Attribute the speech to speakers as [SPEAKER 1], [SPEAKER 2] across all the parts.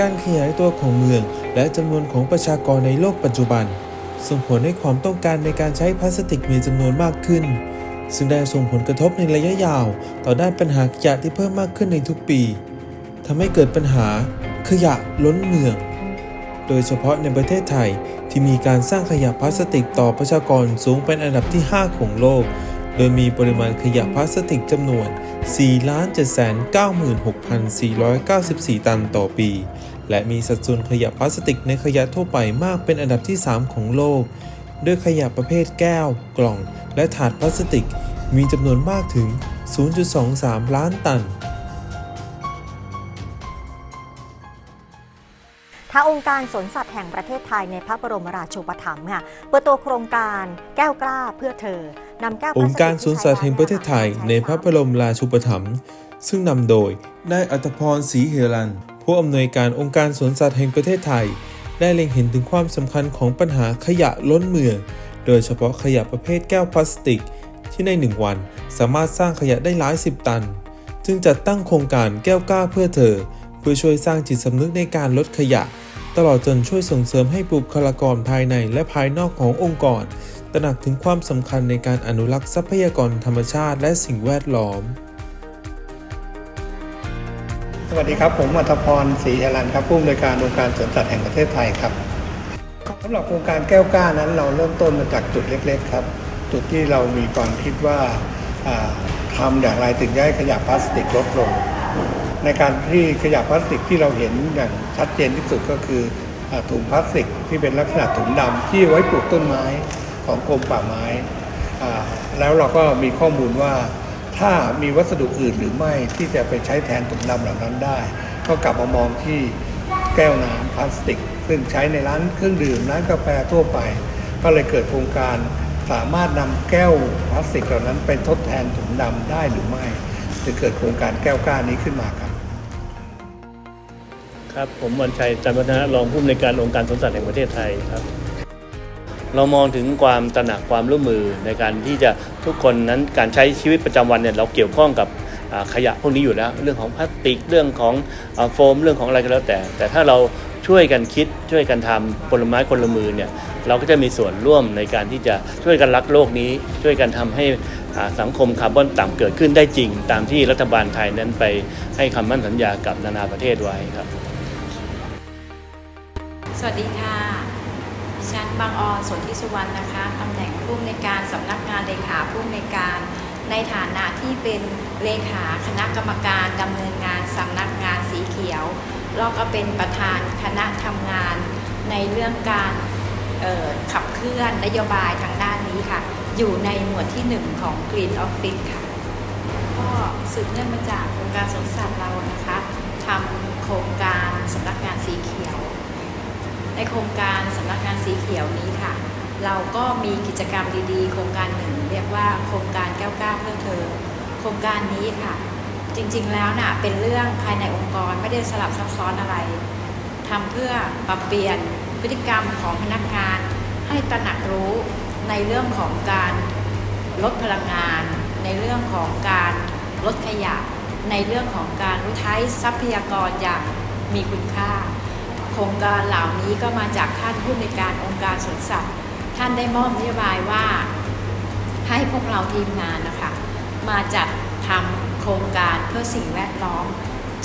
[SPEAKER 1] การขยายตัวของเมือง และจำนวนของประชากรในโลกปัจจุบัน ส่งผลให้ความต้องการในการใช้พลาสติกมีจำนวนมากขึ้น ซึ่งได้ส่งผลกระทบในระยะยาว ต่อด้านปัญหาขยะที่เพิ่มมากขึ้นในทุกปีทำให้เกิดปัญหาขยะล้นเมือง โดยเฉพาะในประเทศไทยที่มีการสร้างขยะพลาสติกต่อประชากรสูงเป็นอันดับที่ 5 ของโลก โดยมีปริมาณขยะพลาสติกจำนวน 4,796,494 ตันต่อปี และมีสัดส่วนขยะพลาสติกในขยะทั่วไปมากเป็นอันดับที่ 3 ของโลก ด้วยขยะประเภทแก้ว กล่อง และถาดพลาสติก มีจำนวนมากถึง 0.23 ล้านตัน
[SPEAKER 2] ทางองค์การสวนสัตว์แห่งประเทศไทยในพระบรมราชูปถัมภ์ค่ะเปิดตัวโครงการแก้วกล้าเพื่อเธอนำแก้วพล
[SPEAKER 1] อ
[SPEAKER 2] ส
[SPEAKER 1] ง
[SPEAKER 2] ติ
[SPEAKER 1] ค์การสวนสัตว์แห่งประเทศไทยในพระบรมราชูปถัมภ์ซึ่งนำโดยนายอัตพรศรีเฮรัน ผู้อำนวยการองค์การสวนสัตว์แห่งประเทศไทย ได้เล็งเห็นถึงความสำคัญของปัญหาขยะล้นเมือง โดยเฉพาะขยะประเภทแก้วพลาสติก ที่ในหนึ่งวันสามารถสร้างขยะได้หลายสิบตัน จึงจัดตั้งโครงการแก้วกล้าเพื่อเธอ เพื่อช่วยสร้างจิตสำนึกในการลดขยะ ตลอดจนช่วยส่งเสริมให้บุคลากรภายในและภายนอกขององค์กร ตระหนักถึงความสำคัญในการอนุรักษ์ทรัพยากรธรรมชาติและสิ่งแวดล้อม
[SPEAKER 3] สวัสดีครับ ผมอัธพรศรีหรันครับผู้อำนวยการองค์การสวนสัตว์แห่งประเทศไทยครับสำหรับโครงการแก้วกล้านั้นเราเริ่มต้นมาจากจุดเล็ก ๆ ครับ จุดที่เรามีความคิดว่าอ่าทำอย่างไรถึงจะให้ขยะพลาสติกลดลง ในการที่ขยะพลาสติกที่เราเห็นอย่างชัดเจนที่สุดก็คืออถุงพลาสติกที่เป็นลักษณะถุงดำที่ไว้ปลูกต้นไม้ของกรมป่าไม้ แล้วเราก็มีข้อมูลว่า ถ้ามีวัสดุอื่นหรือไม่ที่จะไปใช้แทนถุงดำเหล่านั้นได้ ก็กลับมามองที่แก้วน้ำพลาสติก ซึ่งใช้ในร้านเครื่องดื่มร้านกาแฟทั่วไป ก็เลยเกิดโครงการสามารถนำแก้วพลาสติกเหล่านั้นไปทดแทนถุงดำได้หรือไม่จึงเกิดโครงการแก้วกล้านี้ขึ้นมาครับ
[SPEAKER 4] ครับ ผมวันชัยจันทร์วัฒนะรองผู้อำนวยการองค์การสวนสัตว์แห่งประเทศไทยครับ เรามองถึงความตระหนักความร่วมมือในการที่จะทุกคนนั้นการใช้ชีวิตประจำวันเนี่ยเราเกี่ยวข้องกับขยะพวกนี้อยู่แล้ว เรื่องของพลาสติกเรื่องของอโฟมเรื่องของอะไรก็แล้วแต่ แต่ถ้าเราช่วยกันคิดช่วยกันทำคนลไม้คนละมือเนี่ยเราก็จะมีส่วนร่วมในการที่จะช่วยกันรักโลกนี้ ช่วยกันทำให้สังคมคาร์บอนต่ำเกิดขึ้นได้จริง ตามที่รัฐบาลไทยนั้นไปให้คำมั่นสัญญากับนานาประเทศไว้ครับ
[SPEAKER 5] สวัสดีค่ะ ดิฉันบางออนสวนทิสุวรรณนะคะตำแหน่งผู้อำนวยการสำนักงานเลขาผู้อำนวยการ ในฐานะที่เป็นเลขาคณะกรรมการดำเนินงานสำนักงานสีเขียวแล้วก็เป็นประธานคณะทำงานในเรื่องการออขับเคลื่อนนโยบายทางด้านนี้ค่ะ อยู่ในหมวดที่ 1 ของ Green Office ค่ะ ก็สืบเนื่องมาจากโครงการสวนสัตว์เรานะคะทำโครงการสำนักงานสีเขียว ในโครงการสำนักงานสีเขียวนี้ค่ะ เราก็มีกิจกรรมดีๆ โครงการหนึ่งเรียกว่าโครงการแก้วก้าเพื่อเธอ โครงการนี้ค่ะ จริงๆแล้วน่ะเป็นเรื่องภายในองค์กรไม่ได้สลับซับซ้อนอะไรทำเพื่อปรับเปลี่ยนพฤติกรรมของพนักงาน ให้ตระหนักรู้ในเรื่องของการลดพลังงาน ในเรื่องของการลดขยะ ในเรื่องของการรู้ใช้ทรัพยากรอย่างมีคุณค่า ครงการเหล่านี้ก็มาจากท่านผู้ในการองค์การสวนสัตว์ท่านได้มอบนโยบายว่า ให้พวกเราทีมงานนะคะมาจัดทำโครงการเพื่อสิ่งแวดล้อม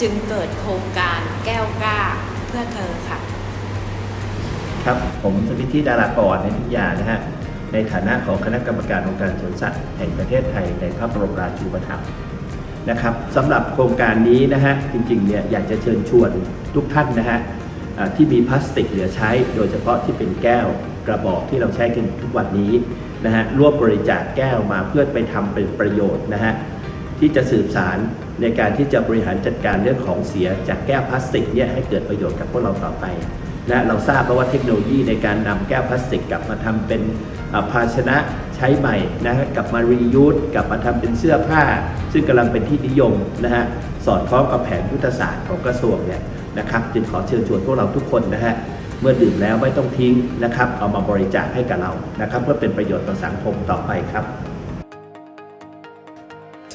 [SPEAKER 5] จึงเกิดโครงการแก้วกล้าเพื่อเธอค่ะ
[SPEAKER 6] ครับผมสมิทธิดารากรในทุกยานะฮะในฐานะของคณะกรรมการองค์การสวนสัตว์แห่งประเทศไทยในพระบรมราชูปถัมภ์นะครับสำหรับโครงการนี้นะฮะจริงๆเนี่ยอยากจะเชิญชวนทุกท่านนะฮะ ที่มีพลาสติกเหลือใช้ โดยเฉพาะที่เป็นแก้วกระบอกที่เราใช้กันทุกวันนี้นะฮะร่วมบริจาคแก้วมาเพื่อไปทำเป็นประโยชน์นะฮะที่จะสืบสารในการที่จะบริหารจัดการเรื่องของเสียจากแก้วพลาสติกเนี่ยให้เกิดประโยชน์กับพวกเราต่อไปและเราทราบแล้วว่าเทคโนโลยีในการนำแก้วพลาสติกกลับมาทำเป็นภาชนะใช้ใหม่นะฮะกลับมารียูสกลับมาทำเป็นเสื้อผ้า ซึ่งกำลังเป็นที่นิยมนะฮะสอดคล้องกับแผนยุทธศาสตร์ของกระทรวงเนี่ย นะครับ จึงขอเชิญชวนพวกเราทุกคนนะฮะเมื่อดื่มแล้วไม่ต้องทิ้งนะครับ เอามาบริจาคให้กับเรานะครับ เพื่อเป็นประโยชน์ต่อสังคมต่อไปครับ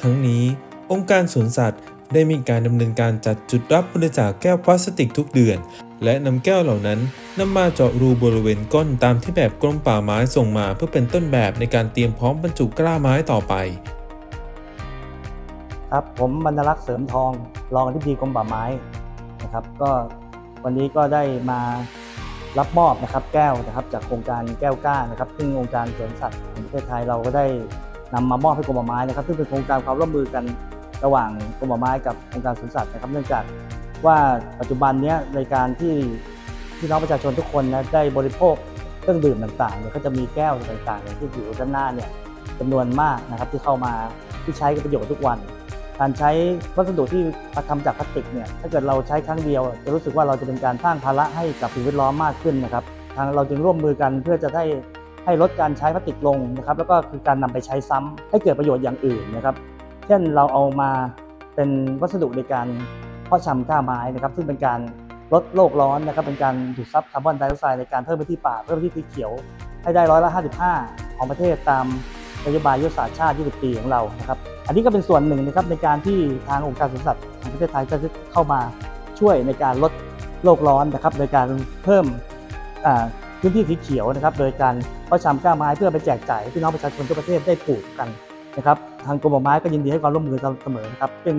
[SPEAKER 1] ทั้งนี้องค์การสวนสัตว์ได้มีการดำเนินการจัดจุดรับบริจาคแก้วพลาสติกทุกเดือน และนำแก้วเหล่านั้นนำมาเจาะรูบริเวณก้นตามที่แบบกรมป่าไม้ส่งมาเพื่อเป็นต้นแบบในการเตรียมพร้อมบรรจุกล้าไม้ต่อไป
[SPEAKER 7] ครับผมบรรลักษ์เสริมทองรองอธิบดีกรมป่าไม้ นะครับ ก็วันนี้ก็ได้มารับมอบนะครับแก้วนะครับจากโครงการแก้วกล้านะครับ ซึ่งองค์การสวนสัตว์แห่งประเทศไทยเราก็ได้นำมามอบให้กรมป่าไม้นะครับ ซึ่งเป็นโครงการความร่วมมือกันระหว่างกรมป่าไม้กับองค์การสวนสัตว์นะครับ เนื่องจากว่าปัจจุบันนี้ในการที่พี่น้องประชาชนทุกคนนะได้บริโภคเครื่องดื่มต่างๆเนี่ยก็จะมีแก้วต่างๆอย่างที่อยู่ด้านหน้าเนี่ยจำนวนมากนะครับที่เข้ามาที่ใช้กับประโยชน์ทุกวัน การใช้วัสดุที่ทำจากพลาสติกเนี่ยถ้าเกิดเราใช้ครั้งเดียว จะรู้สึกว่าเราจะเป็นการสร้างภาระให้กับสิ่งแวดล้อมมากขึ้นนะครับทางเราจึงร่วมมือกันเพื่อจะได้ให้ลดการใช้พลาสติกลงนะครับแล้วก็คือการนำไปใช้ซ้ำให้เกิดประโยชน์อย่างอื่นนะครับ เช่นเราเอามาเป็นวัสดุในการเพาะชำก้าไม้นะครับซึ่งเป็นการลดโลกร้อนนะครับเป็นการดูดซับคาร์บอนไดออกไซด์ในการเพิ่มพื้นที่ป่าเพิ่มพื้นที่สีเขียว ให้ได้ร้อยละ 55 ของประเทศตามนโยบายยุทธศาสตร์ชาติ 20 ปีของเรานะครับ อันนี้ก็เป็นส่วนหนึ่งนะครับในการที่ทางองค์การสวนสัตว์แห่งประเทศไทยจะเข้ามาช่วยในการลดโลกร้อนนะครับโดยการเพิ่มพื้นที่สีเขียวนะครับ โดยการเพาะชำกล้าไม้เพื่อไปแจกจ่ายให้พี่น้องประชาชนทั่วประเทศได้ปลูกกันนะครับ ทางกรมป่าไม้ก็ยินดีให้ความร่วมมือเสมอนะครับซึ่ง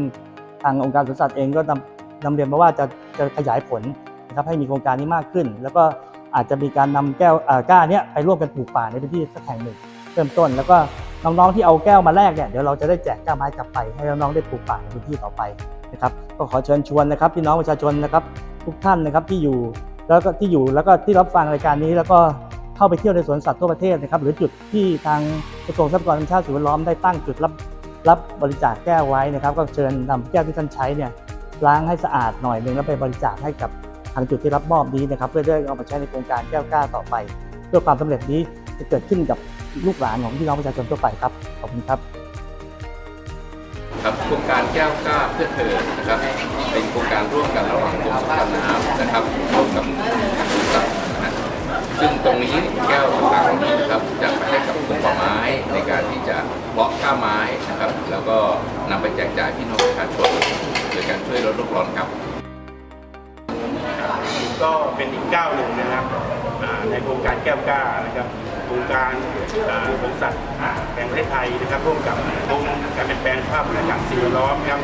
[SPEAKER 7] ทางองค์การสวนสัตว์เองก็นำนำเรียนมาว่าจะจะขยายผลนะครับให้มีโครงการนี้มากขึ้น แล้วก็อาจจะมีการนำแก้วก้าเนี้ยไปร่วมกันปลูกป่าในพื้นที่สักแห่งหนึ่งเริ่มต้นแล้วก็ น้องๆที่เอาแก้วมาแลกเนี่ยเดี๋ยวเราจะได้แจกแก้วไม้กลับไป ให้น้องๆได้ปลูกป่าในพื้นที่ต่อไปนะครับก็ขอเชิญชวนนะครับพี่น้องประชาชนนะครับทุกท่านนะครับที่อยู่แล้วก็ที่อยู่แล้วก็ที่รับฟังรายการนี้ แล้วก็เข้าไปเที่ยวในสวนสัตว์ทั่วประเทศนะครับหรือจุดที่ทางกระทรวงทรัพยากรธรรมชาติสิ่งแวดล้อมได้ตั้งจุดรับรับบริจาคแก้วไว้นะครับ ก็เชิญนำแก้วที่ท่านใช้เนี่ยล้างให้สะอาดหน่อยหนึงแล้วไปบริจาคให้กับทางจุดที่รับมอบนี้นะครับ เพื่อได้เอามาใช้ในโครงการแก้วกล้าต่อไป เพื่อความสำเร็จนี้ จะเกิดขึ้นกับลูกหลานของพี่น้องประชาชนทั่วไปครับ ขอบคุณครับ
[SPEAKER 8] ครับโครงการแก้วกล้าเพื่อเธอนะครับ เป็นโครงการร่วมกันระหว่างกรมสภาพน้ำนะครับร่วมกับทางบริษัทนะฮะซึ่งตรงนี้แก้วต่างๆเหล่านี้นะครับจะไปให้กับกรมป่าไม้ในการที่จะเพาะกล้าไม้นะครับ แล้วก็นำไปแจกจ่ายพี่น้องประชาชนโดยการช่วยลดโลกร้อนครับ
[SPEAKER 9] ก็เป็นอีกก้าวหนึ่งนะครับอ่าในโครงการแก้วกล้านะครับโครงการอ่าสวนสัตว์แห่งประเทศไทยนะครับ ร่วมกับกรมการเปลี่ยนแปลงสภาพอากาศสิ่งแวดล้อมครับ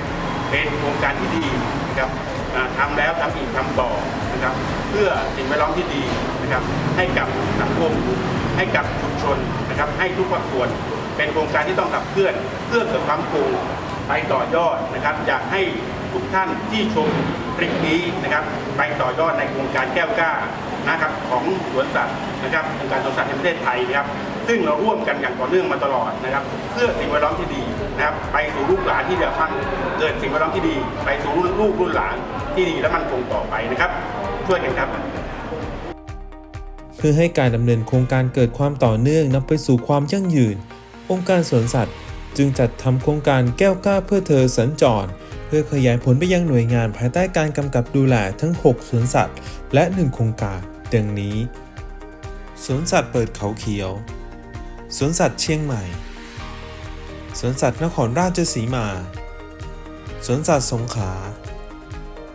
[SPEAKER 9] เป็นโครงการที่ดีนะครับทำแล้วทำอีกทำต่อนะครับ เพื่อสิ่งแวดล้อมที่ดีนะครับ ให้กับสังคมให้กับชุมชนนะครับ ให้ทุกภาคส่วนเป็นโครงการที่ต้องขับเคลื่อนเพื่อเกิดความโปร่งไปต่อยอดนะครับอยากให้ทุกท่านที่ชมคลิปนี้นะครับ ไปต่อยอดในโครงการแก้วกล้า นะครับของสวนสัตว์นะครับองค์การสวนสัตว์แห่งประเทศไทยนะครับ ซึ่งเราร่วมกันอย่างต่อเนื่องมาตลอดนะครับ เพื่อสิ่งแวดล้อมที่ดีนะครับ ไปสู่ลูกหลานที่เดือดร้อนเกิดสิ่งแวดล้อมที่ดี ไปสู่รุ่นลูกรุ่นหลานที่ดีและมันคงต่อไปนะครับ ช่วยกันครับ
[SPEAKER 1] เพื่อให้การดำเนินโครงการเกิดความต่อเนื่องนำไปสู่ความยั่งยืน องค์การสวนสัตว์ จึงจัดทำโครงการแก้วกล้าเพื่อเธอสัญจรเพื่อขยายผลไปยังหน่วยงานภายใต้การกำกับดูแลทั้ง 6 สวนสัตว์ และ 1 โครงการ ดังนี้ สวนสัตว์เปิดเขาเขียว สวนสัตว์เชียงใหม่ สวนสัตว์นครราชสีมา สวนสัตว์สงขลา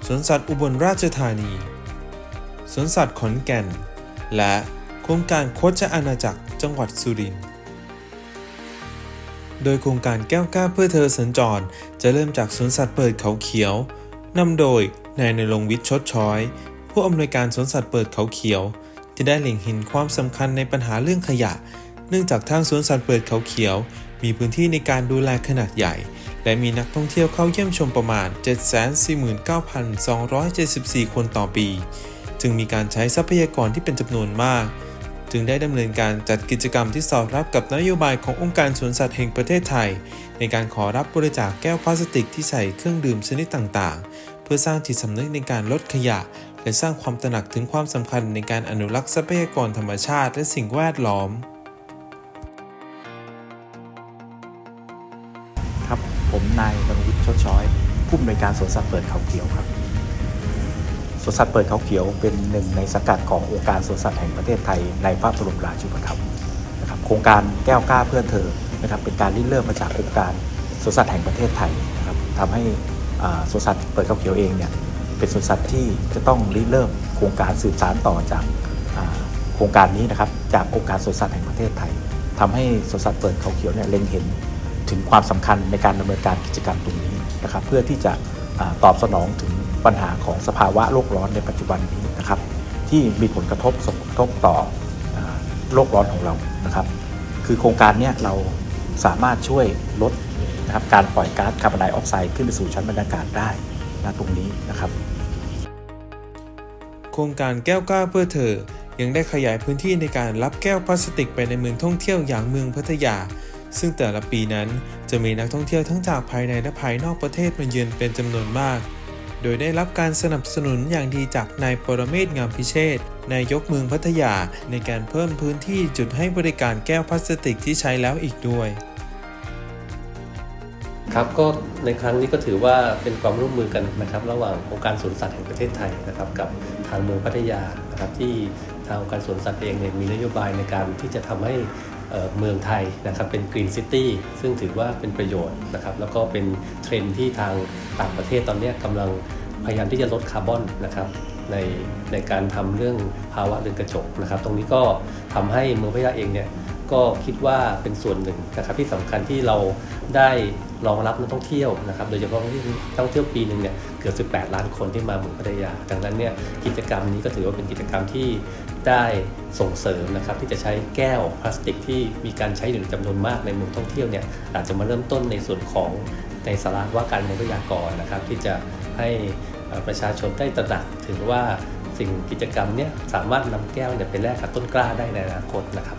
[SPEAKER 1] สวนสัตว์อุบลราชธานี สวนสัตว์ขอนแก่น และโครงการโคชอาณาจักรจังหวัดสุรินทร์โดยโครงการแก้วกล้าเพื่อเธอสัญจร จะเริ่มจากสวนสัตว์เปิดเขาเขียว นำโดยนายนรงวิทย์ชดช้อย ผู้อำนวยการสวนสัตว์เปิดเขาเขียว ที่ได้เล็งเห็นความสำคัญในปัญหาเรื่องขยะ เนื่องจากทางสวนสัตว์เปิดเขาเขียว มีพื้นที่ในการดูแลขนาดใหญ่ และมีนักท่องเที่ยวเข้าเยี่ยมชมประมาณ 749,274 คนต่อปี จึงมีการใช้ทรัพยากรที่เป็นจำนวนมาก จึงได้ดำเนินการจัดกิจกรรมที่สอดรับกับนโยบายขององค์การสวนสัตว์แห่งประเทศไทย ในการขอรับบริจาคแก้วพลาสติกที่ใส่เครื่องดื่มชนิดต่างๆ เพื่อสร้างจิตสำนึกในการลดขยะ และสร้างความตระหนักถึงความสำคัญในการอนุรักษ์ทรัพยากรธรรมชาติและสิ่งแวดล้อม
[SPEAKER 10] ครับ ผมนายนรงวิทย์ชดช้อย ผู้อำนวยการสวนสัตว์เปิดเขาเขียวครับสวนสัตว์เปิดเขาเขียวเป็นหนึ่งในสังกัดขององค์การสวนสัตว์แห่งประเทศไทยในพระบรมราชูปถัมภ์นะครับโครงการแก้วกล้าเพื่อเธอนะครับเป็นการริเริ่มมาจากองค์การสวนสัตว์แห่งประเทศไทยนะครับทำให้สวนสัตว์เปิดเขาเขียวเองเนี่ย เป็นสวนสัตว์ที่จะต้องริเริ่มโครงการสืบสานต่อจากโครงการนี้นะครับจากองค์การสวนสัตว์แห่งประเทศไทยทำให้สวนสัตว์เปิดเขาเขียวเนี่ยเล็งเห็นถึงความสำคัญในการดำเนินการกิจกรรมตรงนี้นะครับ เพื่อที่จะอตอบสนองถึงปัญหาของสภาวะโลกร้อนในปัจจุบันนี้นะครับ ที่มีผลกระทบส่งผลกระทบต่ออโลกร้อนของเรานะครับ คือโครงการนี้เราสามารถช่วยลดนะครับการปล่อยก๊าซคาร์บอนไดออกไซด์ขึ้นไปสู่ชั้นบรรยากาศได้ นะตรงนี้นะครับ
[SPEAKER 1] โครงการแก้วกล้าเพื่อเธอ ยังได้ขยายพื้นที่ในการรับแก้วพลาสติกไปในเมืองท่องเที่ยวอย่างเมืองพัทยา ซึ่งแต่ละปีนั้นจะมีนักท่องเที่ยวทั้งจากภายในและภายนอกประเทศมาเยือนเป็นจำนวนมาก โดยได้รับการสนับสนุนอย่างดีจากนายปรเมศงามพิเชษนายกเมืองพัทยาในการเพิ่มพื้นที่จุดให้บริการแก้วพลาสติกที่ใช้แล้วอีกด้วย
[SPEAKER 11] ครับก็ในครั้งนี้ก็ถือว่าเป็นความร่วมมือกันนะครับ ระหว่างองค์การสวนสัตว์แห่งประเทศไทยนะครับ กับทางเมืองพัทยานะครับที่ทางองค์การสวนสัตว์เองเนี่ยมีนโยบายในการที่จะทำให้เมืองไทยนะครับเป็นกรีนซิตี้ซึ่งถือว่าเป็นประโยชน์นะครับแล้วก็เป็นเทรนด์ที่ทางต่างประเทศตอนนี้กำลังพยายามที่จะลดคาร์บอนนะครับในในการทำเรื่องภาวะเรือนกระจกนะครับ ตรงนี้ก็ทำให้เมืองพัทยาเองเนี่ยก็คิดว่าเป็นส่วนหนึ่งนะครับที่สำคัญที่เราได้ รองรับนักท่องเที่ยวนะครับ โดยเฉพาะที่ท่องเที่ยวปีหนึ่งเนี่ยเกือบ 18 ล้านคนที่มาเมืองพัทยา ดังนั้นเนี่ยกิจกรรมนี้ก็ถือว่าเป็นกิจกรรมที่ได้ส่งเสริมนะครับที่จะใช้แก้วพลาสติกที่มีการใช้อยู่จำนวนมากในเมืองท่องเที่ยวเนี่ยอาจจะมาเริ่มต้นในส่วนของในสาระว่าการในพยากรนะครับ ที่จะให้ประชาชนได้ตระหนักถึงว่าสิ่งกิจกรรมเนี้ยสามารถนำแก้วเนี่ยไปแลกกับต้นกล้าได้ในอนาคตนะครับ